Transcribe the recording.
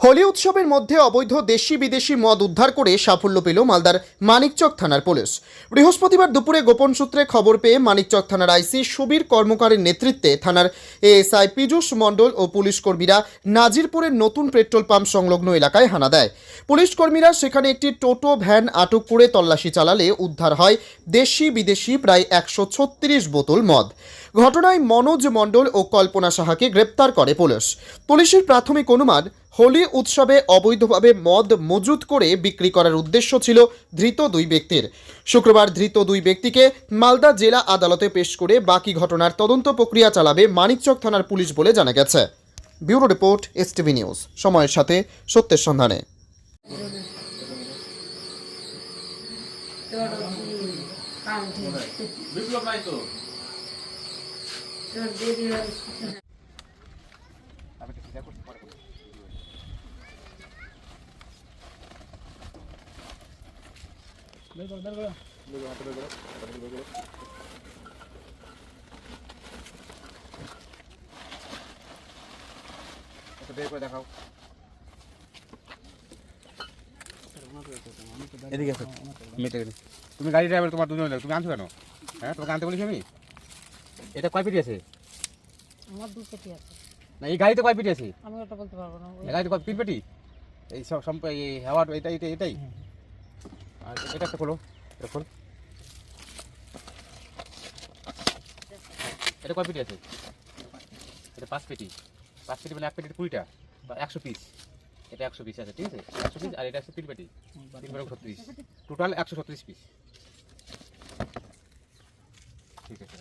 হোলি উৎসবের মধ্যে অবৈধ দেশি বিদেশি মদ উদ্ধার করে সাফল্য পেল মালদার মানিকচক থানার পুলিশ। বৃহস্পতিবার দুপুরে গোপন সূত্রে খবর পেয়ে মানিকচক থানার আইসি সুবীর কর্মকারের নেতৃত্বে থানার এএসআই পীযূষ মণ্ডল ও পুলিশ কর্মীরা নাজিরপুরের নতুন পেট্রোল পাম্প সংলগ্ন এলাকায় হানা দেয়। পুলিশ কর্মীরা সেখানে একটি টোটো, ভ্যান আটক করে তল্লাশি চালালে উদ্ধার হয় দেশি বিদেশি প্রায় একশো ছত্রিশ বোতল মদ। ঘটনায় মনোজ মণ্ডল ও কল্পনা সাহাকে গ্রেপ্তার করে পুলিশ। পুলিশের প্রাথমিক অনুমান হোলি উৎসবে অবৈধভাবে মদ মজুত করে বিক্রি করার উদ্দেশ্য ছিল ধৃত দুই ব্যক্তির। শুক্রবার ধৃত দুই ব্যক্তিকে মালদা জেলা আদালতে পেশ করে বাকি ঘটনার তদন্ত প্রক্রিয়া চালাবে মানিকচক থানার পুলিশ বলে জানা গেছে। ব্যুরো রিপোর্ট এসটিভি নিউজ সময়ের সাথে সত্যের সন্ধানে। বের করে দেখাও এদিকে আসো মেটে তুমি গাড়ি ড্রাইভার তোমার দুজন তুমি আনছো কেন? হ্যাঁ তোমাকে আনতে বলেছি আমি? এটা কয় পিটি আছে? আমার দু পেটি আছে। না এই গাড়িতে কয় পিটি আছে? আমি ওটা বলতে পারব না। এই গাড়িতে কয় পিট? এই সব সম্প এই হাওয়ার এটা এটা এটাই আর এটা একটা খোলো এটা এটা কয় পেটি আছে? এটা পাঁচ পেটি। পাঁচ পেটি মানে এক পেটি কুড়িটা, বা একশো পিস এটা একশো পিস আছে, ঠিক আছে? একশো পিস আর এটা আছে তিন পেটি। তিন বারো ছত্রিশ। টোটাল একশো ছত্রিশ পিস ঠিক আছে।